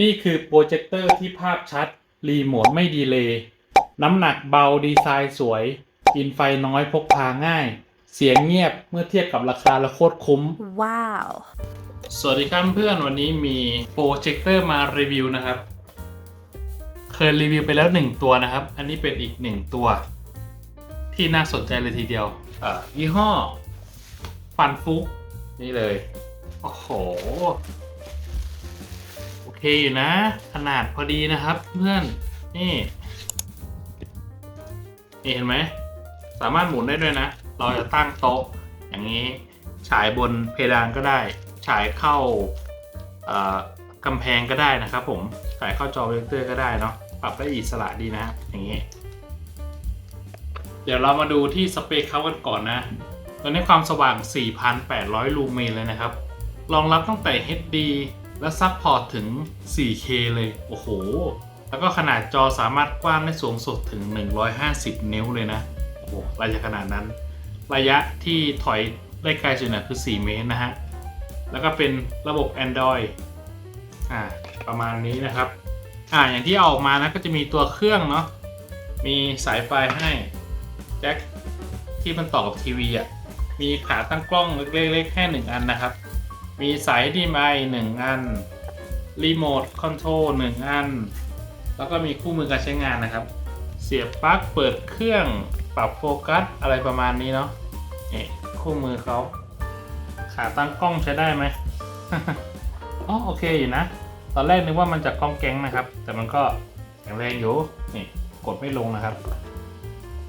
นี่คือโปรเจคเตอร์ที่ภาพชัด รีโมทไม่ดีเลย์น้ำหนักเบาดีไซน์สวย กินไฟน้อยพกพาง่าย เสียงเงียบเมื่อเทียบกับราคาและโคตรคุ้ม ว้าว สวัสดีครับเพื่อนวันนี้มีโปรเจคเตอร์มารีวิวนะครับ เคยรีวิวไปแล้วหนึ่งตัวนะครับ อันนี้เป็นอีกหนึ่งตัว ที่น่าสนใจเลยทีเดียวอ่ายี่ห้อ ฟันฟุกนี่เลย โอ้โหโอ เคอยู่นะ ขนาดพอดีนะครับ เพื่อน นี่นี่เห็นไหม สามารถหมุนได้ด้วยนะ เราจะตั้งโต๊ะ อย่างนี้ ฉายบนเพดานก็ได้ ฉายเข้าเอ่อกำแพงก็ได้นะครับผม ฉายเข้าจอโปรเจคเตอร์ก็ได้เนาะ ปรับได้อิสระดีนะ อย่างนี้ เดี๋ยวเรามาดูที่สเปคเขากันก่อนนะตัวนี้ความสว่าง 4,800 ลูเมนเลยนะครับ รองรับตั้งแต่ HD และซัพพอร์ตถึง 4K เลย โอ้โห แล้วก็ขนาดจอสามารถกว้างได้สูงสุดถึง 150 นิ้วเลยนะ โอ้โหระยะขนาดนั้น ระยะที่ถอยได้ไกลสุดนะคือ 4 เมตรนะฮะ แล้วก็เป็นระบบ Android อ่า ประมาณนี้นะครับ อ่า อย่างที่เอาอกมานะก็จะมีตัวเครื่องเนาะ มีสายไฟให้แจ็คที่มันต่อกับทีวีอะ มีขาตั้งกล้องเล็กๆแค่หนึ่งอันนะครับ มีสาย HDMI หนึ่งอัน รีโมทคอนโทรลหนึ่งอัน แล้วก็มีคู่มือการใช้งานนะครับ เสียบปลั๊กเปิดเครื่องปรับโฟกัสอะไรประมาณนี้เนาะนี่คู่มือเขาขาตั้งกล้องใช้ได้ไหมอ๋อโอเคอยู่นะ ตอนแรกนึกว่ามันจะกล้องแก๊งนะครับ แต่มันก็แข็งแรงอยู่นี่กดไม่ลงนะครับ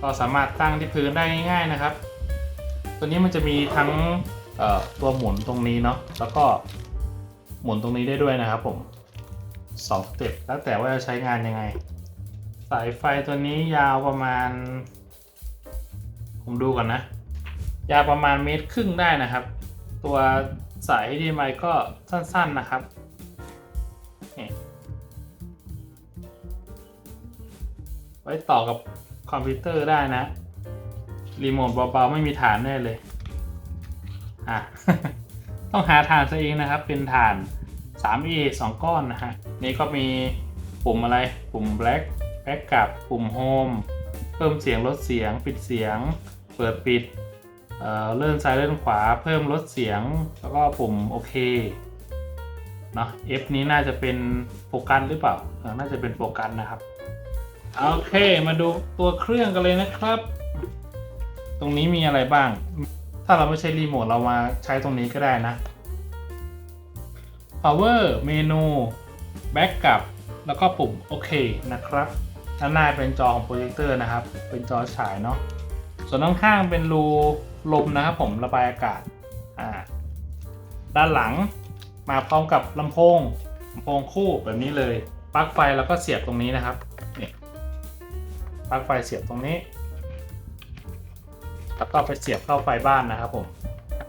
ก็สามารถตั้งที่พื้นได้ง่ายๆนะครับ ตัวนี้มันจะมีทั้ง ตัวหมุนตรงนี้เนาะแล้วก็หมุนตรงนี้ได้ด้วยนะครับผมสองสเต็ปแล้วแต่ว่าจะใช้งานยังไง สายไฟตัวนี้ยาวประมาณ ผมดูก่อนนะ ยาวประมาณเมตรครึ่งได้นะครับ ตัวสาย HDMI ก็สั้นๆนะครับไว้ต่อกับคอมพิวเตอร์ได้นะ รีโมทเบาๆ ไม่มีฐานแน่เลย อะ ต้องหาฐานซะเองนะครับ เป็นฐาน 3A 2 ก้อนนะฮะ นี่ก็มีปุ่มอะไร ปุ่ม black แบ็กกับปุ่ม home เพิ่มเสียงลดเสียง ปิดเสียง เปิดปิดเอ่อเลื่อนซ้ายเลื่อนขวา เพิ่มลดเสียง แล้วก็ปุ่มโอเคเนาะ F นี้น่าจะเป็นโฟกัสหรือเปล่าเออน่าจะเป็นโฟกัสนะครับ โอเค มาดูตัวเครื่องกันเลยนะครับ ตรงนี้มีอะไรบ้าง ถ้าเราไม่ใช้รีโมทเรามาใช้ตรงนี้ก็ได้นะ power เมนู backup แล้วก็ปุ่มโอเคนะครับด้านหน้าเป็นจอของโปรเจคเตอร์นะครับ เป็นจอฉายเนาะ ส่วนข้างๆเป็นรูลมนะครับผมระบายอากาศ อ่า ด้านหลังมาพร้อมกับลำโพงลำโพงคู่แบบนี้เลย ปลั๊กไฟแล้วก็เสียบตรงนี้นะครับนี่ปลั๊กไฟเสียบตรงนี้ แล้วก็ไปเสียบเข้าไฟบ้านนะครับผม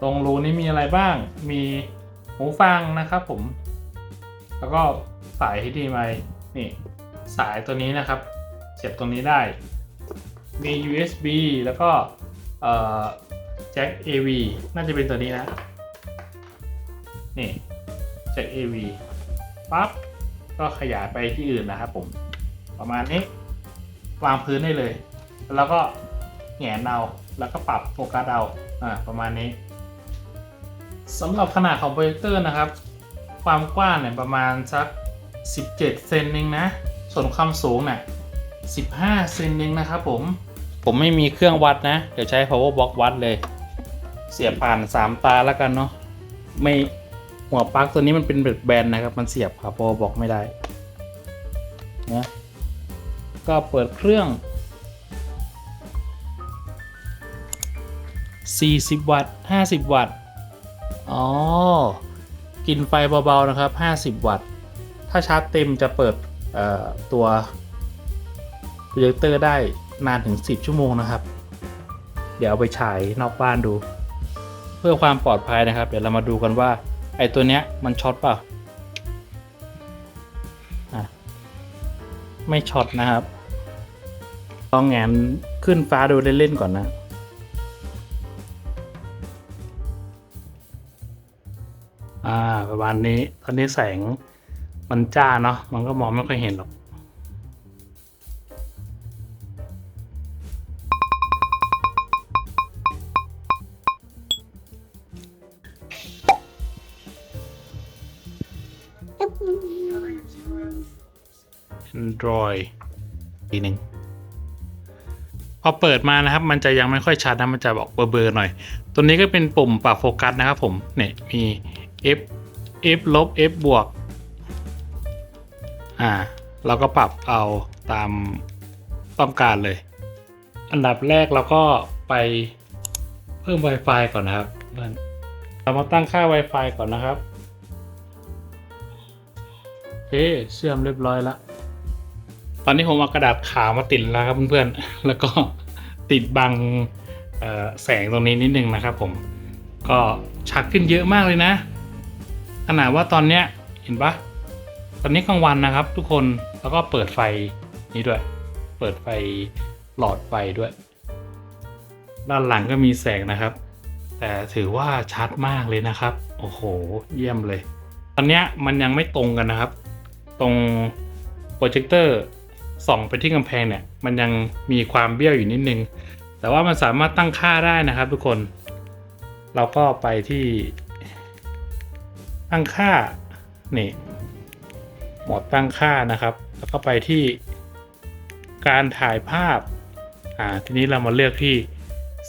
ตรงรูนี้มีอะไรบ้าง มีหูฟังนะครับผม แล้วก็สาย HDMI นี่สายตัวนี้นะครับ เสียบตรงนี้ได้ มี USB แล้วก็แจ็ค AV น่าจะเป็นตัวนี้นะ นี่แจ็ค AV ปั๊บ ก็ขยายไปที่อื่นนะครับผม ประมาณนี้ วางพื้นได้เลย แล้วก็แหงนเอา แล้วก็ปรับโฟกัสเอาอ่าประมาณนี้สำหรับขนาดของโปรเจคเตอร์นะครับ ความกว้างเนี่ยประมาณสัก 17 เซนเองนะ ส่วนความสูงเนี่ย15 เซนเองนะครับผม ผมไม่มีเครื่องวัดนะ เดี๋ยวใช้ power box วัดเลย เสียบผ่าน 3 ตาแล้วกันเนาะ ไม่หัวปลั๊กตัวนี้มันเป็นแบบแบนนะครับ มันเสียบผ่า power box ไม่ได้นะก็เปิดเครื่อง 40 วัตต์ 50 วัตต์ อ๋อ กินไฟเบาๆนะครับ 50 วัตต์ ถ้าชาร์จเต็มจะเปิดตัวโปรเจคเตอร์ได้นานถึง 10 ชั่วโมงนะครับ เดี๋ยวเอาไปฉายนอกบ้านดู เพื่อความปลอดภัยนะครับ เดี๋ยวเรามาดูกันว่า ไอตัวเนี้ยมันช็อตเปล่าไม่ช็อตนะครับลองแงนขึ้นฟ้าดูเล่นๆก่อนนะ อ่าประมาณนี้ ตอนนี้แสงมันจ้าเนาะ มันก็มองไม่ค่อยเห็นหรอก Android ทีหนึ่งพอเปิดมานะครับ มันจะยังไม่ค่อยชัดนะ มันจะบอกเบลอๆหน่อย ตัวนี้ก็เป็นปุ่มปรับโฟกัสนะครับผม เนี่ยมี F F ลบ F บวก อ่า เราก็ปรับเอาตามต้องการเลย อันดับแรกเราก็ไปเพิ่ม Wi-Fi ก่อนนะครับเพื่อนเรามาตั้งค่า Wi-Fi ก่อนนะครับโอเคเชื่อมเรียบร้อยแล้ว ตอนนี้ผมเอากระดาษขาวมาติดแล้วครับเพื่อนๆ แล้วก็ติดบังแสงตรงนี้นิดนึงนะครับผม ก็ชัดขึ้นเยอะมากเลยนะ ขนาดว่าตอนเนี้ยเห็นปะตอนนี้กลางวันนะครับ ทุกคนแล้วก็เปิดไฟนี้ด้วย เปิดไฟหลอดไฟด้วย ด้านหลังก็มีแสงนะครับ แต่ถือว่าชัดมากเลยนะครับ โอ้โห เยี่ยมเลย ตอนเนี้ยมันยังไม่ตรงกันนะครับ ตรงโปรเจคเตอร์ส่องไปที่กำแพงเนี่ยมันยังมีความเบี้ยวอยู่นิดนึง แต่ว่ามันสามารถตั้งค่าได้นะครับ ทุกคน เราก็ไปที่ ตั้งค่านี่โหมดตั้งค่านะครับ แล้วก็ไปที่การถ่ายภาพอ่าทีนี้เรามาเลือกที่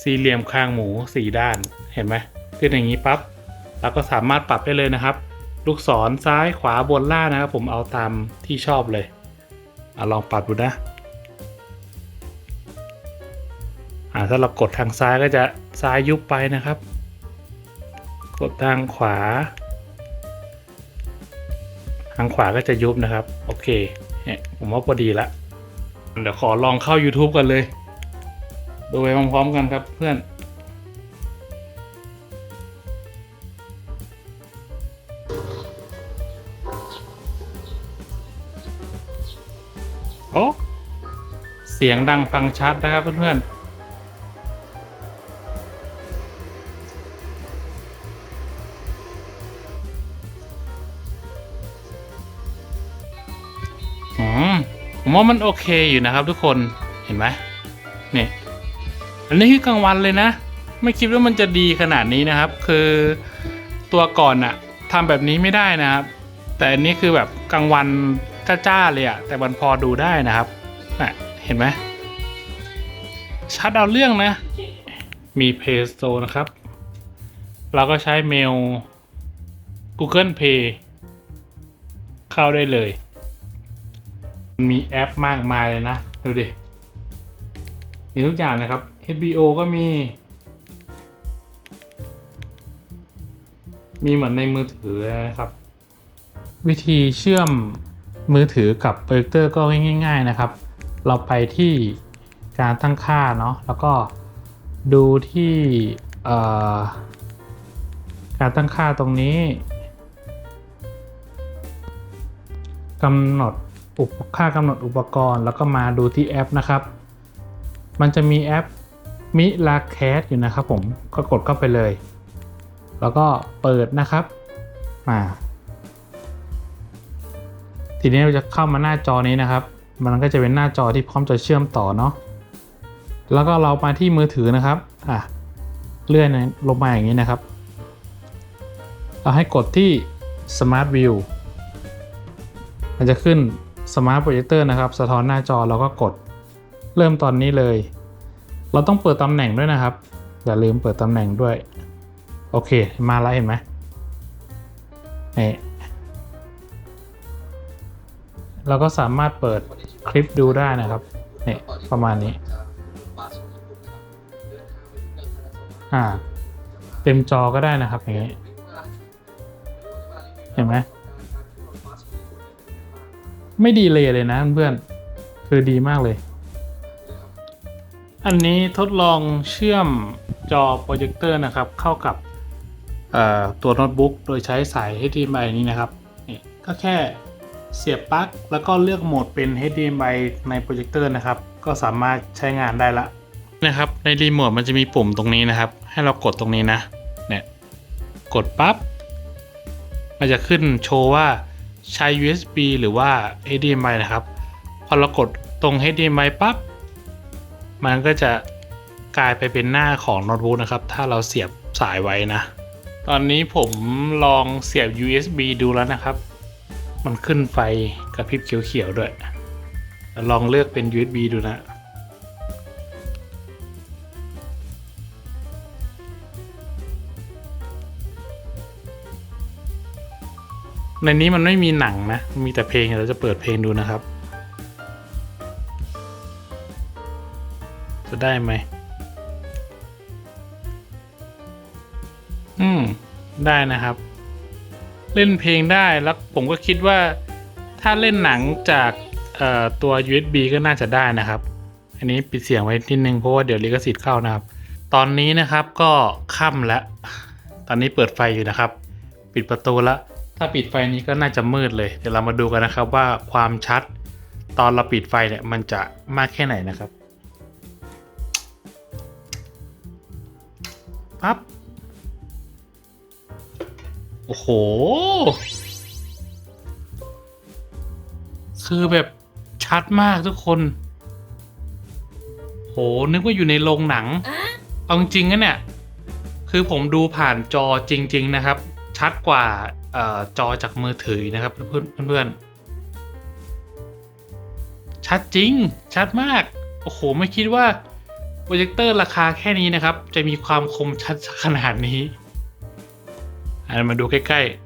สี่เหลี่ยมคางหมูสี่ด้านเห็นไหมขึ้นอย่างนี้ปั๊บเราก็สามารถปรับได้เลยนะครับ ลูกศรซ้ายขวาบนล่างนะครับ ผมเอาตามที่ชอบเลยอลองปรับดูนะอ่าถ้าเรากดทางซ้ายก็จะซ้ายยุบไปนะครับ กดทางขวา ทางขวาก็จะยุบนะครับ โอเคเนี่ยผมว่าพอดีละ เดี๋ยวขอลองเข้า YouTube กันเลย ดูไปพร้อมๆกันครับเพื่อนโอ้เสียงดังฟังชัดนะครับเพื่อนๆ ผมว่ามันโอเคอยู่นะครับทุกคนเห็นไหมเนี่ยอันนี้คือกลางวันเลยนะ ไม่คิดว่ามันจะดีขนาดนี้นะครับ คือตัวก่อนอะทำแบบนี้ไม่ได้นะครับ แต่อันนี้คือแบบกลางวันจ้าๆเลยอะแต่มันพอดูได้นะครับน่ะเห็นไหมชัดเอาเรื่องนะ มี Play Store นะครับ เราก็ใช้เมล Google Pay เข้าได้เลย มีแอปมากมายเลยนะ ดูดิ มีทุกอย่างนะครับ HBO ก็มี มีเหมือนในมือถือนะครับ วิธีเชื่อมมือถือกับโปรเจคเตอร์ก็ง่าย ๆนะครับ เราไปที่การตั้งค่าเนาะแล้วก็ดูที่การตั้งค่าตรงนี้กำหนด อุปค่ากำหนดอุปกรณ์ แล้วก็มาดูที่แอปนะครับ มันจะมีแอปมิลาแคสอยู่นะครับผมก็กดเข้าไปเลย แล้วก็เปิดนะครับมาทีนี้เราจะเข้ามาหน้าจอนี้นะครับ มันก็จะเป็นหน้าจอที่พร้อมจะเชื่อมต่อเนาะแล้วก็เรามาที่มือถือนะครับอะเลื่อนลงมาอย่างนี้นะครับ เราให้กดที่ Smart View มันจะขึ้น Smart Projector นะครับ สะท้อนหน้าจอเราก็กด เริ่มตอนนี้เลย เราต้องเปิดตำแหน่งด้วยนะครับ อย่าลืมเปิดตำแหน่งด้วย โอเค มาแล้วเห็นไหมนี่เราก็สามารถเปิดคลิปดูได้นะครับนี่ประมาณนี้ อ่า เต็มจอก็ได้นะครับอย่างนี้ เห็นไหม ไม่ดีเลยเลยนะเพื่อนคือดีมากเลย อันนี้ทดลองเชื่อมจอโปรเจคเตอร์นะครับ เข้ากับตัวโน้ตบุ๊กโดยใช้สาย HDMI นี้นะครับนี่ก็แค่เสียบปลั๊กแล้วก็เลือกโหมดเป็น HDMI ในโปรเจคเตอร์นะครับ ก็สามารถใช้งานได้ละนะครับ ในรีโมทมันจะมีปุ่มตรงนี้นะครับ ให้เรากดตรงนี้นะ เนี่ย กดปั๊บ มันจะขึ้นโชว์ว่า ใช้ USB หรือว่า HDMI นะครับ พอเรากดตรง HDMI ปั๊บ มันก็จะกลายไปเป็นหน้าของโน้ตบุ๊กนะครับ ถ้าเราเสียบสายไว้นะ ตอนนี้ผมลองเสียบ USB ดูแล้วนะครับ มันขึ้นไฟกระพริบเขียวๆด้วย ลองเลือกเป็น USB ดูนะ ในนี้มันไม่มีหนังนะ มีแต่เพลงเราจะเปิดเพลงดูนะครับ จะได้ไหม อืม ได้นะครับ เล่นเพลงได้แล้วผมก็คิดว่าถ้าเล่นหนังจากตัว USB ก็น่าจะได้นะครับ อันนี้ปิดเสียงไว้นิดนึงเพราะว่าเดี๋ยวลิขสิทธิ์เข้านะครับ ตอนนี้นะครับก็ค่ำแล้ว ตอนนี้เปิดไฟอยู่นะครับ ปิดประตูแล้ว ถ้าปิดไฟนี้ก็น่าจะมืดเลย เดี๋ยวเรามาดูกันนะครับว่าความชัดตอนเราปิดไฟเนี่ยมันจะมากแค่ไหนนะครับปั๊บโอ้โห คือแบบชัดมากทุกคน โห นึกว่าอยู่ในโรงหนัง เอาจริงๆนะเนี่ย คือผมดูผ่านจอจริง ๆ นะครับ ชัดกว่าออจอจากมือถือนะครับ เพื่อนเพื่อนชัดจริง ชัดมาก โอ้โห ไม่คิดว่าโปรเจคเตอร์ราคาแค่นี้นะครับ จะมีความคมชัดขนาดนี้อันมาดูใกล้ ๆ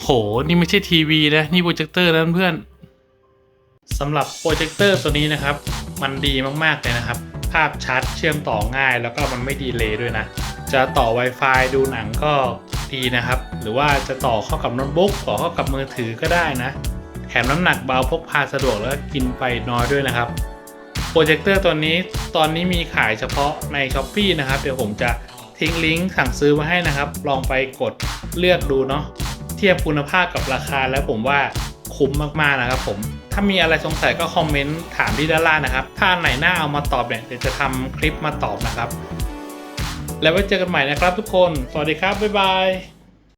โห นี่ไม่ใช่ทีวีนะ นี่โปรเจคเตอร์นะเพื่อนสำหรับโปรเจคเตอร์ตัวนี้นะครับ มันดีมาก ๆ เลยนะครับ ภาพชัดเชื่อมต่อง่าย แล้วก็มันไม่ดีเลย์ด้วยนะ จะต่อ Wi-Fi ดูหนังก็ดีนะครับ หรือว่าจะต่อเข้ากับโน้ตบุ๊กต่อเข้ากับมือถือก็ได้นะ แถมน้ำหนักเบาพกพาสะดวกแล้วกินไปน้อยด้วยนะครับโปรเจคเตอร์ตัวนี้ตอนนี้มีขายเฉพาะใน s h อ p e e นะครับ เดี๋ยวผมจะทิ้งลิงก์สั่งซื้อมาให้นะครับ ลองไปกดเลือกดูเนาะเทียบคุณภาพกับราคาแล้วผมว่าคุ้มมากๆนะครับผม ถ้ามีอะไรสงสัยก็คอมเมนต์ถามที่ด้านล่างนะครับ ถ้าไหนหน้าเอามาตอบเนี่ยเดี๋ยวจะทำคลิปมาตอบนะครับ แล้วไว้เจอกันใหม่นะครับทุกคน สวัสดีครับ บ๊ายบาย